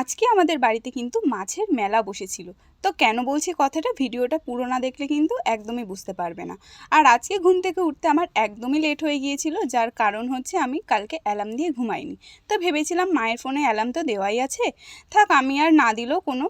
আজকে আমাদের বাড়িতে কিন্তু মাছের মেলা বসেছিল। তো কেন বলছি কথাটা? ভিডিওটা পুরো না দেখলে কিন্তু একদমই বুঝতে পারবে না। আর আজকে ঘুম থেকে উঠতে আমার একদমই লেট হয়ে গিয়েছিল, যার কারণ হচ্ছে আমি কালকে অ্যালার্ম দিয়ে ঘুমাইনি। তো ভেবেছিলাম মায়ের ফোনে অ্যালার্ম তো দেওয়াই আছে। থাক, আমি আর না দিলেও কোনো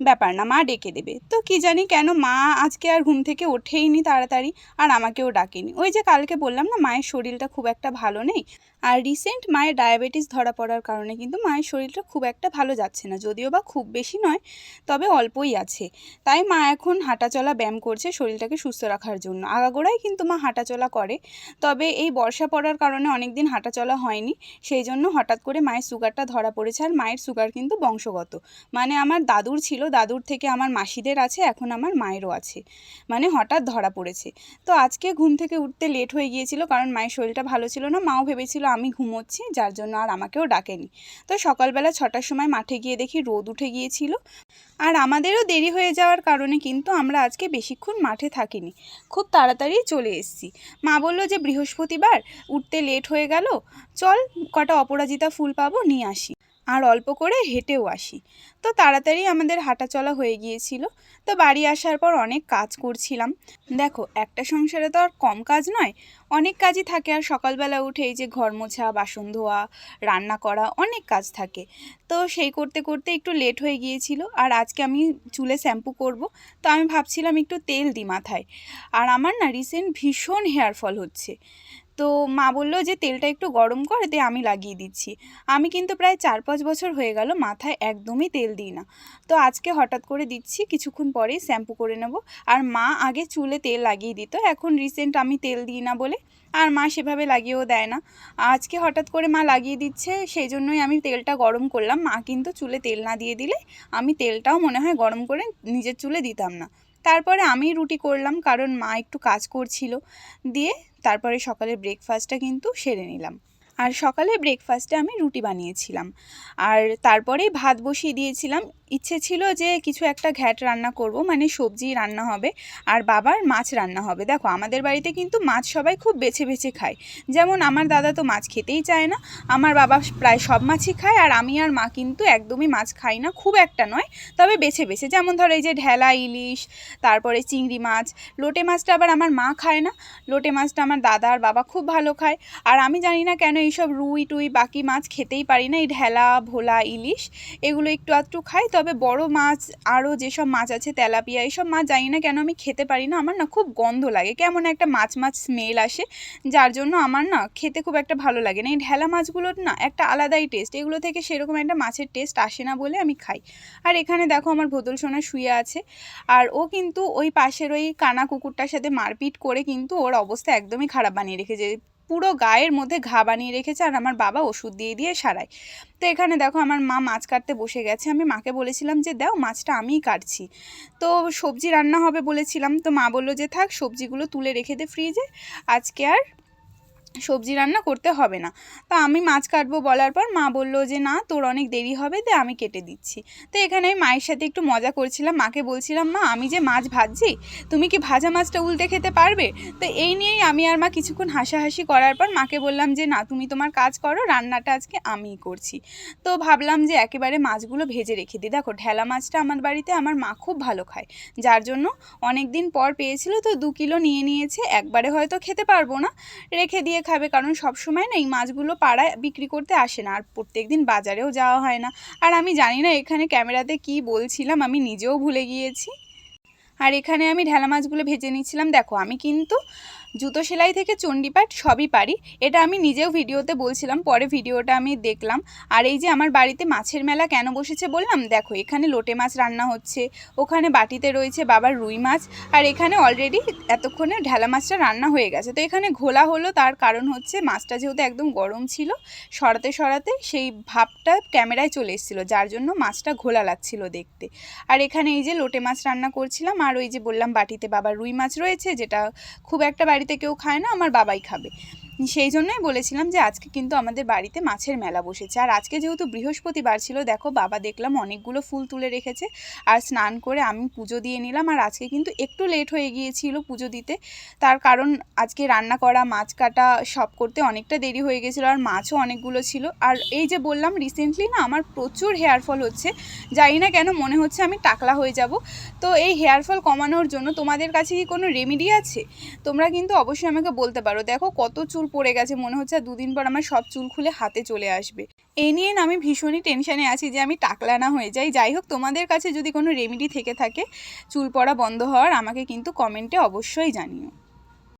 ব্যাপার না, মা ডেকে দেবে। তো কি জানি কেন মা আজকে আর ঘুম থেকে ওঠেইনি তাড়াতাড়ি, আর আমাকেও ডাকেনি। ওই যে কালকে বললাম না, মায়ের শরীরটা খুব একটা ভালো নেই আর রিসেন্ট মায়ের ডায়াবেটিস ধরা পড়ার কারণে কিন্তু মায়ের শরীরটা খুব একটা ভালো যাচ্ছে না, যদিও বা খুব বেশি নয়, তবে অল্পই আছে। তাই মা এখন হাঁটাচলা ব্যায়াম করছে শরীরটাকে সুস্থ রাখার জন্য। আগাগোড়াই কিন্তু মা হাঁটাচলা করে, তবে এই বর্ষা পড়ার কারণে অনেক দিন হাঁটাচলা হয়নি, সেই জন্য হঠাৎ করে মায়ের সুগারটা ধরা পড়েছে আর মায়ের সুগার কিন্তু বংশগত। মানে আমার দাদুর ছিল, দাদুর থেকে আমার মাসিদের আছে, এখন আমার মায়েরও আছে। মানে হঠাৎ ধরা পড়েছে। তো আজকে ঘুম থেকে উঠতে লেট হয়ে গিয়েছিল, কারণ মায়ের শরীরটা ভালো ছিল না, মাও ভেবেছিল আমি ঘুমোচ্ছি, যার জন্য আর আমাকেও ডাকেনি। তো সকালবেলা ছটার সময় মাঠে গিয়ে দেখি রোদ উঠে গিয়েছিল। আর আমাদেরও দেরি হয়ে যাওয়ার কারণে কিন্তু আমরা আজকে বেশিক্ষণ মাঠে থাকিনি। খুব তাড়াতাড়ি চলে এসেছি। মা বলল যে বৃহস্পতিবার, উঠতে লেট হয়ে গেল। চল কটা অপরাজিতা ফুল পাবো, নিয়ে আসি। আর অল্প করে হেঁটেও আসি। তো তাড়াতাড়ি আমাদের হাঁটা চলা হয়ে গিয়েছিল। তো বাড়ি আসার পর অনেক কাজ করছিলাম। দেখো, একটা সংসারে তো আর কম কাজ নয়, অনেক কাজই থাকে। আর সকালবেলা উঠে এই যে ঘর মোছা, বাসন ধোয়া, রান্না করা অনেক কাজ থাকে। তো সেই করতে করতে একটু লেট হয়ে গিয়েছিল। আর আজকে আমি চুলে শ্যাম্পু করব। তো আমি ভাবছিলাম একটু তেল দিই মাথায়। আর আমার না রিসেন্ট ভীষণ হেয়ার ফল হচ্ছে। তো মা বলল যে, তেলটা একটু গরম কর দিয়ে আমি লাগিয়ে দিচ্ছি। আমি কিন্তু প্রায় চার পাঁচ বছর হয়ে গেল মাথায় একদমই তেল দিই না। তো আজকে হঠাৎ করে দিচ্ছি, কিছুক্ষণ পরেই শ্যাম্পু করে নেব। আর মা আগে চুলে তেল লাগিয়ে দিত, এখন রিসেন্ট আমি তেল দিই না বলে। আর মা সেভাবে লাগিয়েও দেয় না। আজকে হঠাৎ করে মা লাগিয়ে দিচ্ছে, সেই জন্যই আমি তেলটা গরম করলাম। মা কিন্তু চুলে তেল না দিয়ে দিলে আমি তেলটাও মনে হয় গরম করে নিজের চুলে দিতাম না। তারপরে আমি রুটি করলাম, কারণ মা একটু কাজ করছিল। দিয়ে তারপরে সকালে ব্রেকফাস্টটা কিন্তু সেরে নিলাম। আর সকালে ব্রেকফাস্টে আমি রুটি বানিয়েছিলাম। আর তারপরে ভাত বসিয়ে দিয়েছিলাম। ইচ্ছে ছিল যে কিছু একটা ঘ্যাট রান্না করব মানে সবজি রান্না হবে আর বাবার মাছ রান্না হবে। দেখো, আমাদের বাড়িতে কিন্তু মাছ সবাই খুব বেছে বেছে খায়। যেমন আমার দাদা তো মাছ খেতেই চায় না, আমার বাবা প্রায় সব মাছই খায় আর আমি আর মা কিন্তু একদমই মাছ খাই না, খুব একটা নয়, তবে বেছে বেছে। যেমন ধরো এই যে ঢেলা ইলিশ, তারপরে চিংড়ি মাছ, লোটে মাছটা আবার আমার মা খায় না, লোটে মাছটা আমার দাদা আর বাবা খুব ভালো খায়। আর আমি জানি না কেন এইসব রুই টুই বাকি মাছ খেতেই পারি না, এই ঢেলা, ভোলা, ইলিশ, এগুলো একটু আধটু খাই তবে বড় মাছ আরও যেসব মাছ আছে, তেলাপিয়া এইসব মাছ জানি না কেন আমি খেতে পারি না। আমার না খুব গন্ধ লাগে। কেমন একটা মাছ মাছ স্মেল আসে, যার জন্য আমার না খেতে খুব একটা ভালো লাগে না। এই ঢেলা মাছগুলোর না একটা আলাদাই টেস্ট এগুলো থেকে সেরকম একটা মাছের টেস্ট আসে না বলে আমি খাই। আর এখানে দেখো আমার ভোদল সোনা শুয়ে আছে। আর ও কিন্তু ওই পাশের ওই কানা কুকুরটার সাথে মারপিট করে কিন্তু ওর অবস্থা একদমই খারাপ বানিয়ে রেখেছে। পুরো গায়ের মধ্যে ঘা বানিয়ে রেখেছে আর আমার বাবা ওষুধ দিয়ে দিয়ে সারায়। তো এখানে দেখো আমার মা মাছ কাটতে বসে গেছে। আমি মাকে বলেছিলাম যে, দাও মাছটা আমিই কাটছি। তো সবজি রান্না হবে বলেছিলাম। তো মা বলল যে, থাক সবজিগুলো তুলে রেখে দে ফ্রিজে। আজকে আর সবজি রান্না করতে হবে না। তা আমি মাছ কাটবো বলার পর মা বলল যে, না, তোর অনেক দেরি হবে, দে আমি কেটে দিচ্ছি। তো এখানে আমি মায়ের সাথে একটু মজা করছিলাম। মাকে বলছিলাম, মা, আমি যে মাছ ভাজছি, তুমি কি ভাজা মাছটা উল্টে খেতে পারবে? তো এই নিয়েই আমি আর মা কিছুক্ষণ হাসাহাসি করার পর মাকে বললাম যে, না, তুমি তোমার কাজ করো, রান্নাটা আজকে আমিই করছি। তো ভাবলাম যে, একেবারে মাছগুলো ভেজে রেখে দিই। দেখো, ঢেলা মাছটা আমার বাড়িতে আমার মা খুব ভালো খায়, যার জন্য অনেক দিন পর পেয়েছিল, তো দু কিলো নিয়ে নিয়েছে, একবারে হয়তো খেতে পারব না। রেখে দিয়ে খাবে কারণ সব সময় না এই মাছগুলো পাড়ায় বিক্রি করতে আসে না। আর প্রত্যেক দিন বাজারেও যাওয়া হয় না। আর আমি জানি না এখানে ক্যামেরাতে কি বলছিলাম, আমি নিজেও ভুলে গিয়েছি। আর এখানে আমি ঢেলা মাছগুলো ভেজে নিচ্ছিলাম। দেখো, আমি কিন্তু জুতো সেলাই থেকে চণ্ডীপাঠ সবই পারি। এটা আমি নিজেও ভিডিওতে বলছিলাম, পরে ভিডিওটা আমি দেখলাম। আর এই যে আমার বাড়িতে মাছের মেলা কেন বসেছে বললাম? দেখো, এখানে লোটে মাছ রান্না হচ্ছে, ওখানে বাটিতে রয়েছে বাবার রুই মাছ, আর এখানে অলরেডি এতক্ষণে ঢেলা মাছটা রান্না হয়ে গেছে। তো এখানে ঘোলা হলো, তার কারণ হচ্ছে মাছটা যেহেতু একদম গরম ছিল, সরাতে সরাতে সেই ভাবটা ক্যামেরায় চলে এসেছিল, যার জন্য মাছটা ঘোলা লাগছিল দেখতে। আর এখানে এই যে লোটে মাছ রান্না করছিলাম, আর ওই যে বললাম বাটিতে বাবার রুই মাছ রয়েছে, যেটা খুব একটা বাড়িতে কেউ খায় না আমার বাবাই খাবে। সেই জন্যই বলেছিলাম যে আজকে কিন্তু আমাদের বাড়িতে মাছের মেলা বসেছে। আর আজকে যেহেতু বৃহস্পতিবার ছিল, দেখো বাবা দেখলাম অনেকগুলো ফুল তুলে রেখেছে। আর স্নান করে আমি পুজো দিয়ে নিলাম। আর আজকে কিন্তু একটু লেট হয়ে গিয়েছিল পুজো দিতে। তার কারণ আজকে রান্না করা, মাছ কাটা, সব করতে অনেকটা দেরি হয়ে গেছিল। আর মাছও অনেকগুলো ছিল। আর এই যে বললাম রিসেন্টলি না আমার প্রচুর হেয়ার ফল হচ্ছে। জানি না কেন মনে হচ্ছে আমি টাকলা হয়ে যাব। তো এই হেয়ার ফল কমানোর জন্য তোমাদের কাছে কি কোনো রেমেডি আছে? তোমরা কিন্তু অবশ্যই আমাকে বলতে পারো। দেখো কত চুল পড়ে গেছে, মনে হচ্ছে আর দুদিন পর আমার সব চুল খুলে হাতে চলে আসবে। এ নিয়ে আমি ভীষণই টেনশানে আছি যে আমি টাকলা না হয়ে যাই। যাই হোক, তোমাদের কাছে যদি কোনো রেমেডি থেকে থাকে, চুল পড়া বন্ধ হওয়ার, আমাকে কিন্তু কমেন্টে অবশ্যই জানিও।